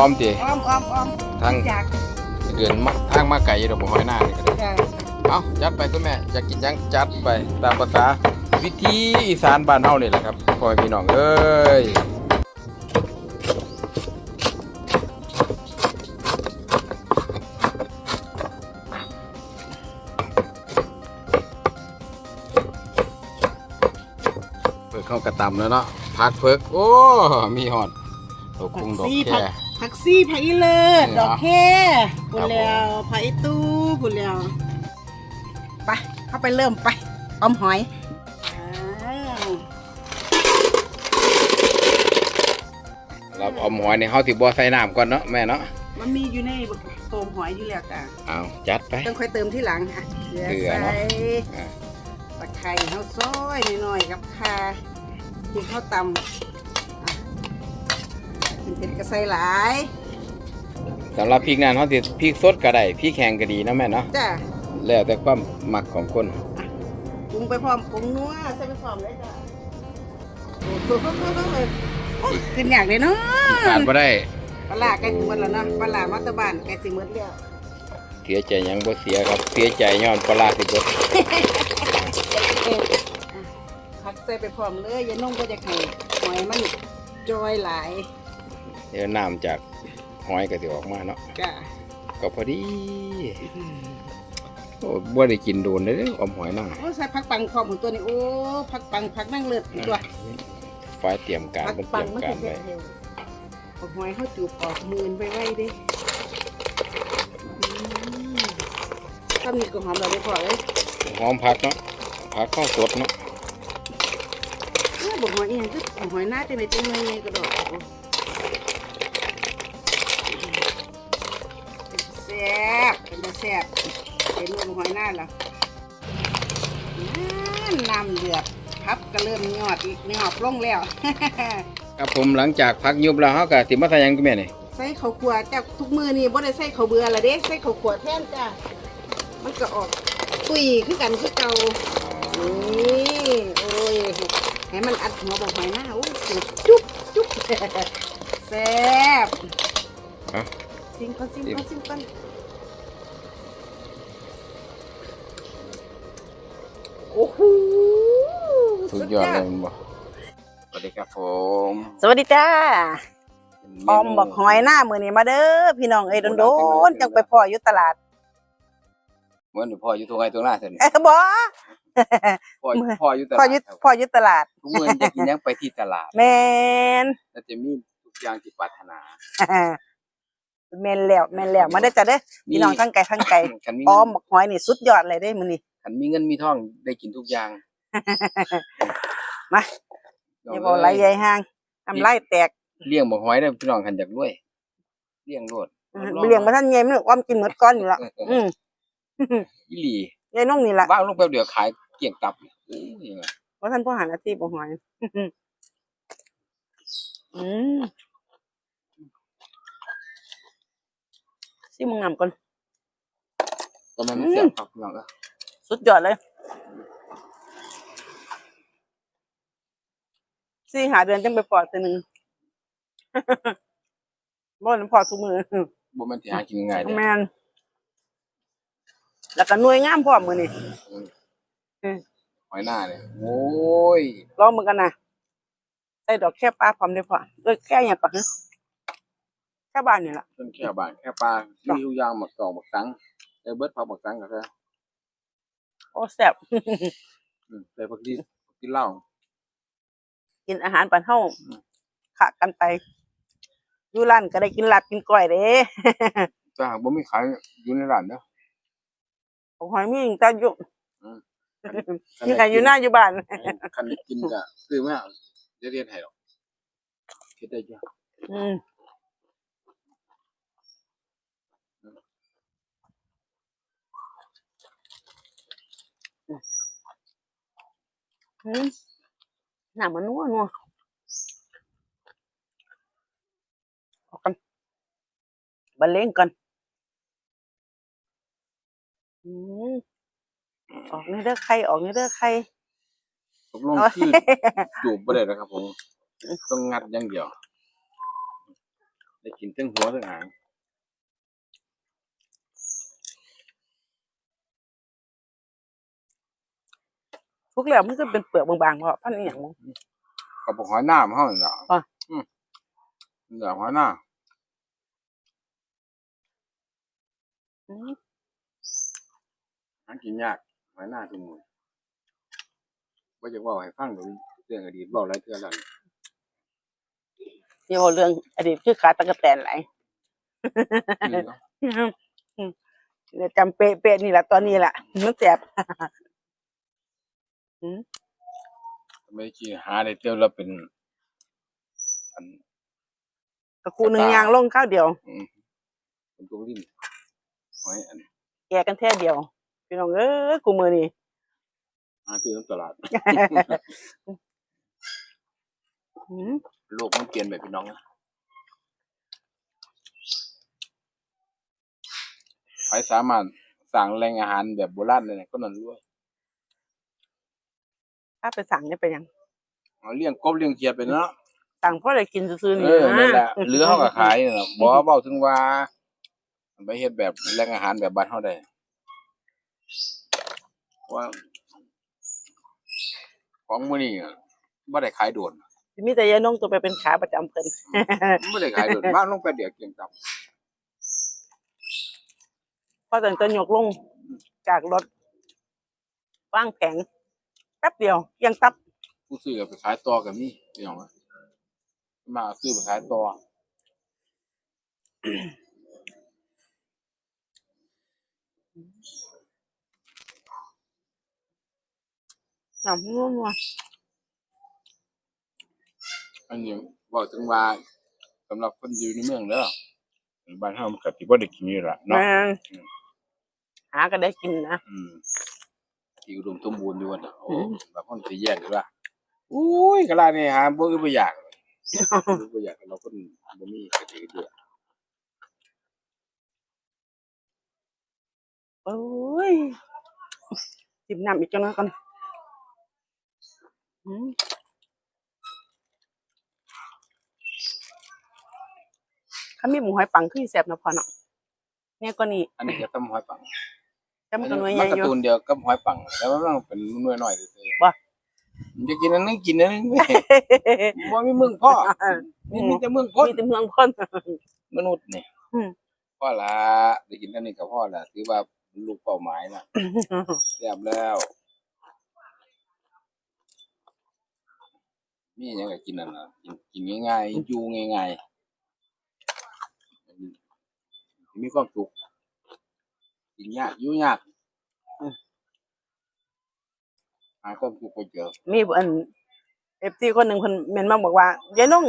ออมติอ้อมอ้อมอ้อมทั้งจากเดือนมะทางมาไก่ดอกบ่หอยหน้านี่ก็ได้จากเอาจัดไปคุณแม่อยากกินหยังจัดไปตามภาษาวิธีอีสานบ้านเฮานี่แหละครับพ่อแม่พี่น้องเอ้ยเพิกเข้ากระตำแล้วเนาะพักเพิกโอ้ มีหอดดอกผัคุกงดอกซี่แค่ ผักผักซี่ผักอีเลิศเนี่ยดอกแค่บุครับญแล้วผักอีตู้บุญแล้วไปเข้าไปเริ่มไปอ้อมหอยอ้าวเราเอาหอยในเฮาสิบ่ใส่น้ำก่อนเนาะแม่เนาะมันมีอยู่ในโตมหอยอยู่แล้วจ้ะเอาจัดไปต้องค่อยเติมที่หลังอะเกลือเกลือใส่เนาะอ่าตะไคร้เขาซอยหน่อยๆกับคาที่เขาตำอะ กินเผ็ดก็ใส่หลายสำหรับพริกนั้นเฮาสิพริกสดก็ได้พริกแห้งก็ดีเนาะแม่เนาะจ้ะแล้วแต่ความมักของคนปรุงไปพร้อมปรุงนัวใส่ไปพร้อมเลยจ้ะโอ้โหโอ้ยขึ้นอยากเลยเนาะขาดบ่ได้ปลาร้าใกล้ถึงหมดแล้วเนาะปลาร้ามาตะบานใกล้สิหมดแล้วเสียใจหยังบ่เสียครับเสียใจย้อนปลาร้าสิเบิดเอ๊ะอะผักใส่ไปพร้อมเลยอยานุ่งก็จะไข่หอยมันจอยหลาย เดี๋ยวน้ำจากหอยก็สิออกมาเนาะจ้ะก็พอดีโอ้บ่ได้กินโดนเลยเด้ออมหอยน่าโอ้ใส่ผักปังพร้อมของตัวนี้โอ้ผักปังผักนั่งเลือดตัวฝ่ายเตรียมการผักมันเตปัรีงยมมันการจะไว้เผ็ดเอาหอยเขาจูบออกมือนไปไว้เด้อืมถ้ามีก็หอมเราได้พอเลยหอมผักเนาะผักข้าวสดเนาะ เอ้ยบอกหอยเองก็บอกหอยหน้าจะในจังเลยไงกระโดดโอ้แซ่บเป็นจะแซ่บเป็นรวมหอยหน้าแล้วนั่นน้ำเดือดพับก็เริ่มยอดอีกยอดลงแล้วครับผมหลังจากผักยุบแล้วเฮาก็สิมาใส่หยังกูแม่นี่ใส่ข้าวขัวจ้าทุกมือนี่บ่ได้ใส่ข้าวเบื่อละเด้ใส่ข้าวขัวแทนจ้ามันก็ออกตุยคือกันคือเก่านี่โอ้ยให้มันอัดหัวบอกหอยหน้าโอ้ยสุดจุ๊บจุ๊บแซ่บฮะซิมก่อนซิมก่อนซิมก่อน โอ้โหสุดยอดเลยแม่นบ่สวัสดีครับผมสวัสดีจ้าเป็นเมนูออมบอกหอยหน้ามือนี้มาเด้อพี่น้องเอ้ยโดนๆจังไปพ่ออยู่ตลาดเหมือนพ่ออยู่ตรงไหนตรงหน้าเท่านี้เอ้ยบ่พ่อพ่ออยู่ตพ่อลาดอยู่ครับพ่ออยู่ตลาดทุกมื้อนี้จะกินหยังไปที่ตลาดแมนแล้วจะมีทุกอย่างที่ปรารถนาแมนแล้วแมนแล้วมาได้อจ้ะเด้อพี่น้องทั้งไก่ทั้งไก่คันมีอ้เงิอมนบักหอยนี่สุดยอดเลยได้อมื้อนี้ คันมีเงินมีทองได้กินทุกอย่าง มาอย่าบอกไหลใหญ่ห่างทำไรแตกเลี้ยงบ่หอยได้อพี่น้องคันอยากรวยเลี้ยงโลดเลี้ยงมาท่านใหญ่มันอ้อมกินหมดก้อนอยู่ละอืมอีหลียายนุ่งนี่ล่ะว่างลงแป๊บเดียวขายเกลี้ยงตับอู้ยว่าท่านพ่อหาอาชีพบักหอยอืมซิมึงนำก่อนก็มันไม่เสียบครับพี่น้องก็ สุดยอดเลยสี่หาเดือนจังไปปลอดตัวหนึ่งบ่นพอทุกมือบ่แม่นสิหากินง่ายเด้อแมนแล้วก็หน่วยงามพร้อมมือนี่หอยหน้าเนี่ยโอ้ยลองมือกันนะใส่ดอกแค่ปลาพร้อมได้พอเอ้ยแค่หยังปะฮะแค่บ้านนี่ล่ะต้นแค่บานแค่ปลามีทุกอย่างหมักกอกหมักสังได้เบิดผักหมักสังก็ได้ โอ้แซ่บอืมใส่ผักชีผักชีเหล้ากินอาหารปันเฮาขะกันไปอยู่ร้านก็ได้กินลาบกินก้อยเด้ถ้าหากบ่มีขายอยู่ในร้านเด้อของหอยมีแต่อยู่อืมมีแต่อยู่หน้าอยู่บ้านคันได้กินก็ซื้อมาเดี๋ยวเรียนให้หรอกเฮ็ดได้จ้ะอืม อืมน้ำมันนัวนัวเอากันบรรเลงกันอืมออกนี่เด้อไข่ออกนี่เด้อไข่ตกลงคือจูบบ่ได้นะครับผม ต้องงัดอย่างเดียว ได้กินทั้งหัวทั้งหาง ทุ กแล้วมันก็เป็นเปลือกบางๆเพราะพันอหย่างบ่กับหอยหน้ามันเฮานั่นล่ะอะ อืมนี่แหละหอยหน้าอืมหากินยากหอยหน้าทุกมื้อบ่จะเว้าให้ฟังเดี๋ยวเรื่องอดีตเว้าหลายเทื่อแล้วนี่ว่าเรื่องอดีตคือขาตะกะแตนไหลาย นี่เนาะ เนี่ยจำเป๊ะๆนี่แหละตอนนี้แหละมันแสบ ไม่คิดหาได้เที่ยวแล้วเป็น อันตะกูหนึ่งยางลงข้าวเดียวอืมเป็นตัวลิ้นหอยอันแกกันแท่เดียว พี่น้องเอ้ยกูมือนี่หาซื้อน้ำตลาดอืมโลกมันเปลี่ยนไปพี่น้องนะใครสามารถสั่งแหล่งอาหารแบบโบราณได้เนี่ยก็นั่นรวย ถ้าไปสั่งเนี่ยเป็นหยังเอาเลี้ยงกบเลี้ยงเขียดไปเนาะสั่งเพราะอะไรกินซื้อๆเอนี่อนั่นแหละนะเหลือเขาก็ขายนี่ล่ะบ่เว้าถึงว่าไปเฮ็ดแบบแหล่งอาหารแบบบ้านเฮาได้ว่าของมื้อนี้อะบ่ได้ขายโดน มีแต่ยายนงตัวไปเป็นขาประจำเพิ่นบ่ได้ขายโดนบ้านลงไปเดียวเกียงตับพอตอนจะยกลงจากรถว่างแผง แป๊บเดียวยังตับผู้ซื้อก็ไปขายต่อก็มีพี่น้องอะมาซื้อไปขายต่อน้ำนัวอันนี้บอกถึงว่าสำหรับคนอยู่ในเมืองแล้วบ้านเฮามันก็สิบ่ได้กินอยู่ละๆเนาะแม่นหาก็ได้กินนะ อืม ที่อุดมสมบูรณ์อยู่ว่าน่ะโอ้อืมบางคนสิแยกอยู่ว่าอุ้ยกะลานี่หาบ่อื่นบ่อยากบ่อยากเราคนบ่มีก็สิเดือดโอ้ยจิบน้ำอีกจังหน่อยก่อนอืมถ้ามีหมูหอยปังคือสิแซ่บเนาะพ่อเนาะเนี่ยก็นี่อันนี้จะต้มหอยปัง แต่มันก็หน่วยใหมัญ่นกอระยู่ ตูนเดียวกับหอยปังแล้วมันเป็นหน่วยน้อยซื่อๆว่ะมันจะกินอันนึงกินอันนึงไม่ บ่มีมึงพ่อมีมีแต่มึงพ่นมีแต่เมืองพ่นมนุษย์นี่อืม พ่อละได้กินเท่านี้กับพ่อละถือว่าลูกเป้าหมายนะเรียบแล้ว มีหยังก็กินนั่นน่ะกินกินง่ายๆอยู่ง่ายๆมีความสุข กินยากอยู่ยากหาความสุขไปเจอมีอันเอฟซีคนหนึ่งคนเมนมาบอกว่ายายนง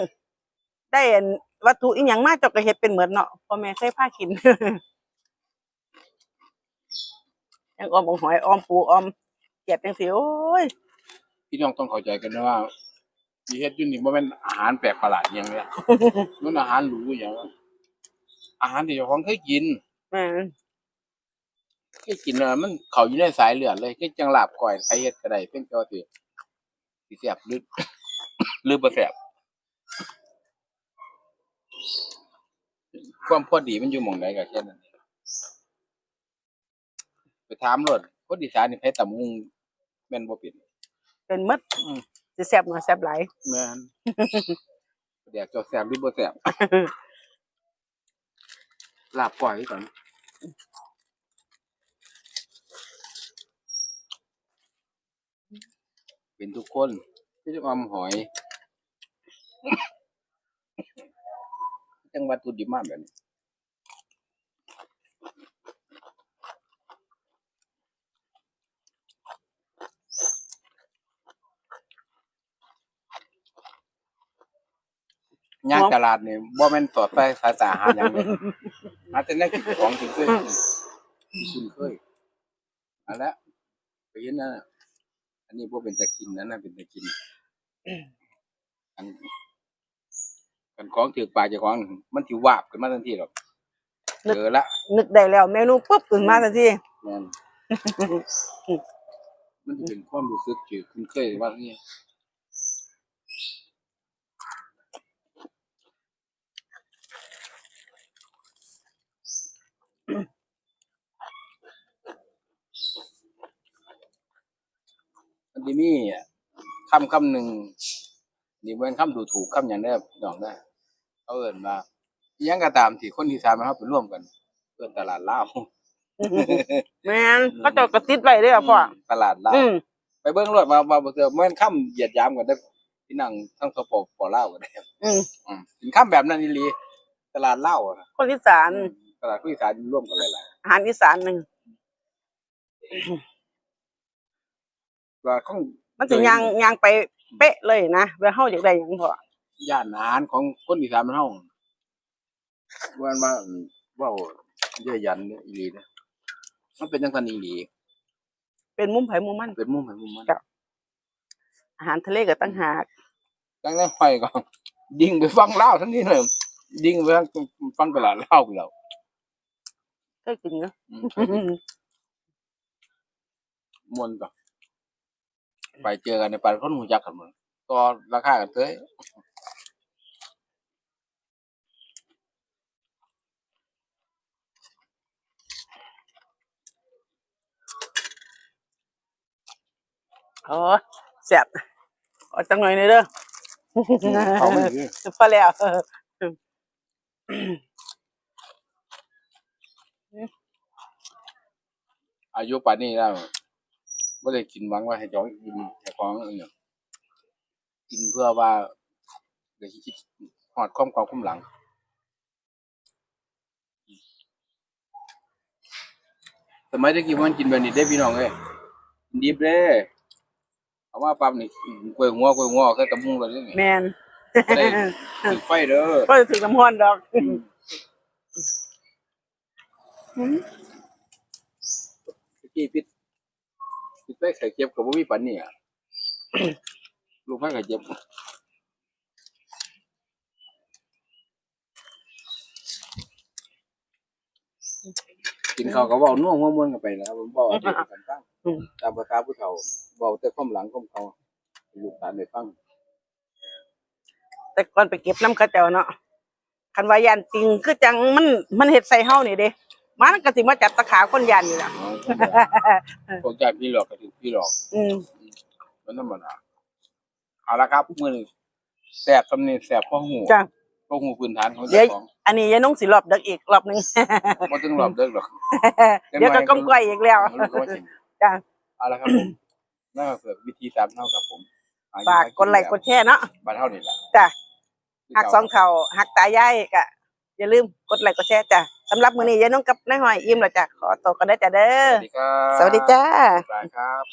ได้อันวัตถุอีหยังมาเจอกกระเฮ็ดเป็นเหมือนเนาะพ่อแม่เคยพากิน ยังออมของหอยออมปูออมเก็บจังสิโอ้ยพี่น้องต้องเข้าใจกันนะว่าที่เฮ็ดอยู่นี่บ่แม่นอาหารแปลกประหลาดอหย่างเนี้ย มันอาหารหรูอหย่างนั้นอาหารที่เจ้าของเคยกิน แม่น เคยกินแล้วมันเข้าอยู่ในสายเลือดเลยคือจังลาบก้อยใครเฮ็ดก็ได้เพียงแต่ว่าสิสิแซ่บหรือหรือบ่แซ่บความพอดีมันอยู่หม่องใดก็แค่นั้นเองไปถามรถคนอีสานนี่ไผตำหุงแม่นบ่เป็นเป็นหมดอืมสิแซ่บหน่อยแซ่บหลายแม่นเดี๋ยวจะแซ่บหรือบ่แซ่บลาบก้อยคือกัน เป็นทุกคนที่จะออมหอย จังวัตถุดิบมาแบบนี้ย่างตลาดนี่บ่แม่นสอดไปสายตาหาหยังเลยหาแต่แนวกินของกินเคยคุณเคยอันละไปเห็นนะ อันนี้บ่เป็นตะกินนั่นน่ะเป็นตะกินอันกันของถือปลากเจ้าของ มันสิวาบขึ้นมาทันทีหรอกเจอละนึกได้แล้วเมนูปุ๊บตื่นมาทันทีแม่นมันจะเป็นความรู้สึกที่คุ้นเคยว่าเนี่ยมั นจะมีคำคำหนึ่งนี่เป็นคำดูถูกคำอย่างนี้น้องนะเขาเอ่นมาอิหยังก็ตามที่คนที่สามารถไปร่วมกันเพื่อตลาดลาวแม่นเขาเจ้ากระติดไว้เด้อพ่อตลาดลาวอืมไปเบิ่งรถมามาบ่เจอแม่นค่ำเหยียดยามกันได้อพี่นั่งทั้งสปปลาวกันได้ออืมอืมกินค่ำแบบนั้นอีหลีตลาดลาวอะนะคนอีสานตลาดผู้อีสานร่วมกันหลายอาหารอีสานหนึ่ง ๆว่าของมันจะยางยางไปเป๊ะเลยนะเวลาเฮาอยากได้หยังพ่อย่านอาหารของคนอีสานมันเฮาว่ามาเว้าเยอะยันเนี่ยอีหลีนะมันเป็นจังซั่นอีหลีเป็นมุมไผมุมมัน เป็นมุมให้มุมมันครับ อาหารทะเลก็ตั้งหากดังนั้นห้อยก็ยิงไปฟังลาวทั้งนี้เลยยิงไปฟังฟังตลาดลาวไปแล้วเคยกินเนาะ อืมมวนก็ ไปเจอกันในป่าคนหูจักกันหมดก็ราคากันเต้ยโอ้แซ่บเอาจังหน่อยหนี่อยเด้อเขาไม่ถือพอแล้วอายุป่านนี้แล้ว ไม่ได้กินหวังว่าให้จองกินแต่ของอะไรอย่างกินเพื่อว่าเดี๋ยวคิดหอดความความคุ้มหลังสมัยตะกี้มันกินแบบนี้ได้พี่น้องเลยกินดิบเลยเอาว่าปั๊บนี่กล้วยหัวกล้วยหัวแค่ตะมุงเลยนี่แมนได้ถือไฟเด้อก็จะถึงน้ำห้อนดอกตะกี้พิษพิษ ไปไข่เจ็บกับบ่มีปันนี่อะลูกไฟไข่เจ็บกินข้าวก็เว้าน่วงม่วนกันไปนะครับผมบอกให้กันฟังตามภาษาผู้เฒ่าเว้าแต่ความหลังความเขาห้ลูกหลานได้ฟังแต่ก่อนไปเก็บน้ำเข้าเจ้าเนาะคันว่ายันจริงคือจังมันมันเห็ดใส่เฮานี่เด้ มันก็สิมาจับตะขาคนยันนี่ล่ะพวกญาติพี่หลอกก็ถือพี่หลอก อืมมันธรรมดาเอาละครับมื้อนี้แสบตำนี้แสบข้อหูจ้ะข้อหูพื้นฐานของเดี๋ยเจ้าวของอันนี้ยายน้องสิรอบเด็กอีกรอบหนึงบ่ถึงรอบเด้อหรอกเดี๋ยวก็ก้มก้อยอีกแล้วรู้ก็ว่าจริงจ้ะเอาละครับผมนั่นก็คือวิธีตามเท่ากับผมฝากกดไลค์กดแชร์เนาะบ้านเท่านี่แหละจ้ะหักสองเข่าหักตายายก็อย่าลืมกดไลค์กดแชร์จ้ะ สำหรับมื้อนี้ยายน้องกับนายหอยอิ่มแล้วจ้ะขอตัวกันได้อจ้ะเด้สอวัสดีครับสวัสดีจ้าบ๊ายบายครับ